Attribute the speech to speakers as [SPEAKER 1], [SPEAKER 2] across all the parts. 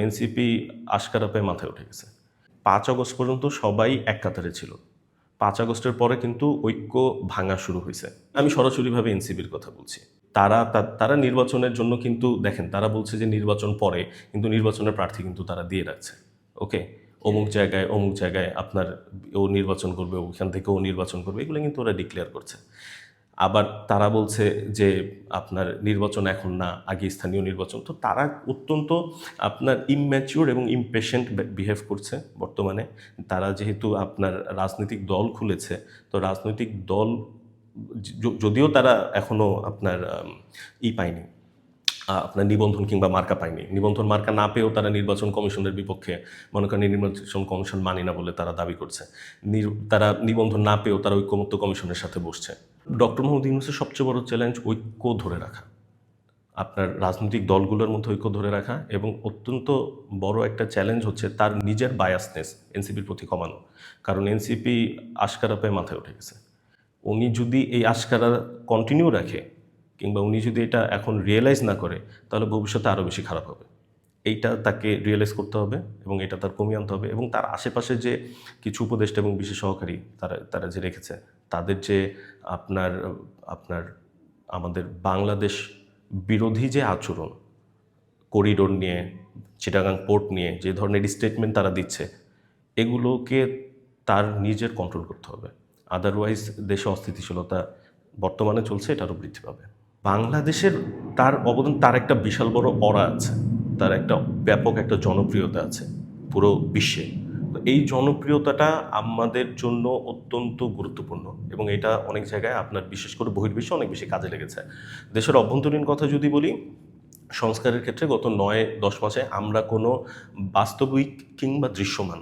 [SPEAKER 1] NCP আশকারাপে মাথায় উঠে গেছে। পাঁচ আগস্ট পর্যন্ত সবাই এক কাতারে ছিল। পাঁচ আগস্টের পরে কিন্তু ঐক্য ভাঙা শুরু হয়েছে। আমি সরাসরিভাবে এনসিপির কথা বলছি। তারা তারা নির্বাচনের জন্য কিন্তু, দেখেন, তারা বলছে যে নির্বাচন পরে, কিন্তু নির্বাচনের প্রার্থী কিন্তু তারা দিয়ে রাখছে। ওকে? অমুক জায়গায় অমুক জায়গায় আপনার ও নির্বাচন করবে, ওখান থেকে ও নির্বাচন করবে, এগুলো কিন্তু ওরা ডিক্লেয়ার করছে। আবার তারা বলছে যে আপনার নির্বাচন এখন না, আগে স্থানীয় নির্বাচন। তো তারা অত্যন্ত আপনার ইম্যাচিওর এবং ইমপেশেন্ট বিহেভ করছে বর্তমানে। তারা যেহেতু আপনার রাজনৈতিক দল খুলেছে, তো রাজনৈতিক দল যদিও তারা এখনও আপনার ই পায়নি। আপনার নিবন্ধন কিংবা মার্কা পায়নি। নিবন্ধন মার্কা না পেয়েও তারা নির্বাচন কমিশনের বিপক্ষে, মনে করেন নির্বাচন কমিশন মানি না বলে তারা দাবি করছে। তারা নিবন্ধন না পেয়েও তারা ঐক্যমত্য কমিশনের সাথে বসছে। ডক্টর মোহাম্মদ ইউনুসের সবচেয়ে বড় চ্যালেঞ্জ ঐক্য ধরে রাখা। আপনার রাজনৈতিক দলগুলোর মধ্যে ঐক্য ধরে রাখা এবং অত্যন্ত বড় একটা চ্যালেঞ্জ হচ্ছে তার নিজের বায়াসনেস এনসিপির প্রতি কমানো। কারণ এনসিপি আশকারা পেয়ে মাথায় উঠে গেছে। উনি যদি এই আশকারা কন্টিনিউ রাখে কিংবা উনি যদি এটা এখন রিয়েলাইজ না করে, তাহলে ভবিষ্যতে আরও বেশি খারাপ হবে। এইটা তাকে রিয়েলাইজ করতে হবে এবং এটা তার কমিয়ে আনতে হবে এবং তার আশেপাশে যে কিছু উপদেষ্টা এবং বিশেষ সহকারী তারা তারা যে রেখেছে, তাদের যে আপনার আপনার আমাদের বাংলাদেশ বিরোধী যে আচরণ করিডোর নিয়ে, চিটাগাং পোর্ট নিয়ে, যে ধরনের স্টেটমেন্ট তারা দিচ্ছে, এগুলোকে তার নিজের কন্ট্রোল করতে হবে। আদারওয়াইজ দেশে অস্থিতিশীলতা বর্তমানে চলছে এটা আরও বৃদ্ধি পাবে। বাংলাদেশের তার অবদান, তার একটা বিশাল বড় অরা আছে। তার একটা ব্যাপক একটা জনপ্রিয়তা আছে পুরো বিশ্বে। তো এই জনপ্রিয়তাটা আমাদের জন্য অত্যন্ত গুরুত্বপূর্ণ এবং এটা অনেক জায়গায় আপনার বিশেষ করে বহির্বিশ্বে অনেক বেশি কাজে লেগেছে। দেশের অভ্যন্তরীণ কথা যদি বলি, সংস্কারের ক্ষেত্রে গত নয়, দশ মাসে আমরা কোনো বাস্তবিক কিংবা দৃশ্যমান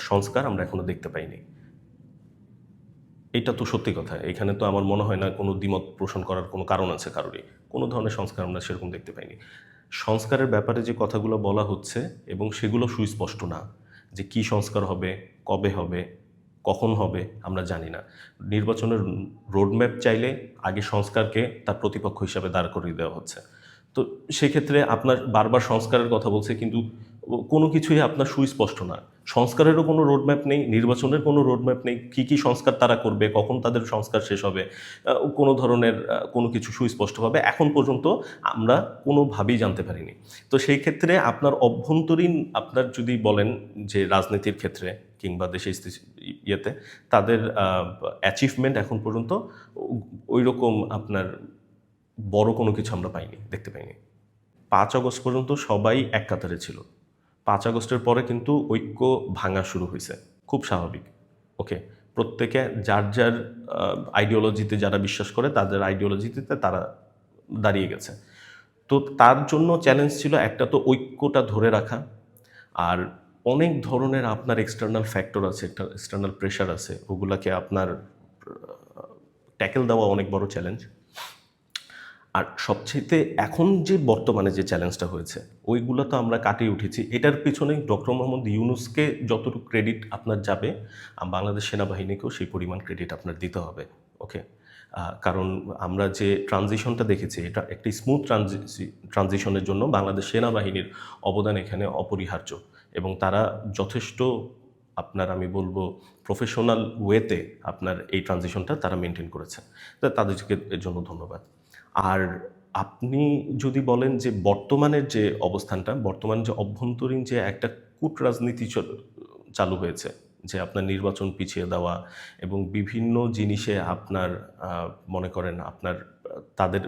[SPEAKER 1] সংস্কার আমরা এখনও দেখতে পাইনি। এটা তো সত্যি কথা। এখানে তো আমার মনে হয় না কোনো দ্বিমত পোষণ করার কোনো কারণ আছে কারোরই। কোনো ধরনের সংস্কার আমরা সেরকম দেখতে পাইনি। সংস্কারের ব্যাপারে যে কথাগুলো বলা হচ্ছে এবং সেগুলো সুস্পষ্ট না যে কি সংস্কার হবে, কবে হবে, কখন হবে, আমরা জানি না। নির্বাচনের রোডম্যাপ চাইলে আগে সংস্কারকে তার প্রতিপক্ষ হিসাবে দাঁড় করিয়ে দেওয়া হচ্ছে। তো সেক্ষেত্রে আপনার বারবার সংস্কারের কথা বলছে, কিন্তু কোনো কিছুই আপনার সুস্পষ্ট না। সংস্কারেরও কোনো রোডম্যাপ নেই, নির্বাচনের কোনো রোডম্যাপ নেই, কী কী সংস্কার তারা করবে, কখন তাদের সংস্কার শেষ হবে কোনো ধরনের কোনো কিছু সুস্পষ্টভাবে এখন পর্যন্ত আমরা কোনোভাবেই জানতে পারিনি। তো সেই ক্ষেত্রে আপনার অভ্যন্তরীণ, আপনার যদি বলেন যে রাজনীতির ক্ষেত্রে কিংবা দেশে ইয়েতে, তাদের অ্যাচিভমেন্ট এখন পর্যন্ত ওই রকম আপনার বড় কোনো কিছু আমরা পাইনি, দেখতে পাইনি। পাঁচ আগস্ট পর্যন্ত সবাই এক কাতারে ছিল। পাঁচ আগস্টের পরে কিন্তু ঐক্য ভাঙা শুরু হয়েছে খুব স্বাভাবিক। ওকে? প্রত্যেকে যার যার আইডিওলজিতে যারা বিশ্বাস করে, তাদের আইডিওলজিতে তারা দাঁড়িয়ে গেছে। তো তার জন্য চ্যালেঞ্জ ছিল একটা তো ঐক্যটা ধরে রাখা। আর অনেক ধরনের আপনার এক্সটার্নাল ফ্যাক্টর আছে এক্সটার্নাল প্রেশার আছে। ওগুলাকে আপনার ট্যাকেল দেওয়া অনেক বড় চ্যালেঞ্জ আর সবচেয়ে এখন যে বর্তমানে যে চ্যালেঞ্জটা হয়েছে, ওইগুলো তো আমরা কাটিয়ে উঠেছি। এটার পিছনে ডক্টর মোহাম্মদ ইউনুসকে যতটুকু ক্রেডিট আপনার যাবে বাংলাদেশ সেনাবাহিনীকেও সেই পরিমাণ ক্রেডিট আপনার দিতে হবে ওকে কারণ আমরা যে ট্রানজিশনটা দেখেছি, এটা একটি স্মুথ ট্রানজিশনের জন্য বাংলাদেশ সেনাবাহিনীর অবদান এখানে অপরিহার্য এবং তারা যথেষ্ট আপনার আমি বলব প্রফেশনাল ওয়েতে আপনার এই ট্রানজিশনটা তারা মেনটেন করেছে। তাদেরকে এর জন্য ধন্যবাদ। আর আপনি যদি বলেন যে বর্তমানের যে অবস্থানটা, বর্তমান যে অভ্যন্তরীণ যে একটা কূট রাজনীতি চালু হয়েছে, যে আপনার নির্বাচন পিছিয়ে দেওয়া এবং বিভিন্ন জিনিসে আপনার মনে করেন আপনার, তাদের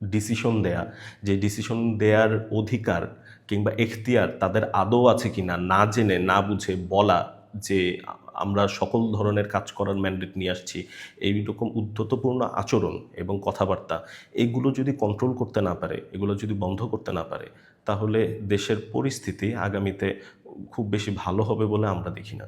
[SPEAKER 1] ডিসিশন দেয়া, যে ডিসিশন দেয়ার অধিকার কিংবা এখতিয়ার তাদের আদৌ আছে কি না না জেনে, না বুঝে বলা যে আমরা সকল ধরনের কাজ করার ম্যান্ডেট নিয়ে আসছি এইরকম উদ্ধতপূর্ণ আচরণ এবং কথাবার্তা, এগুলো যদি কন্ট্রোল করতে না পারে, এগুলো যদি বন্ধ করতে না পারে, তাহলে দেশের পরিস্থিতি আগামীতে খুব বেশি ভালো হবে বলে আমরা দেখি না।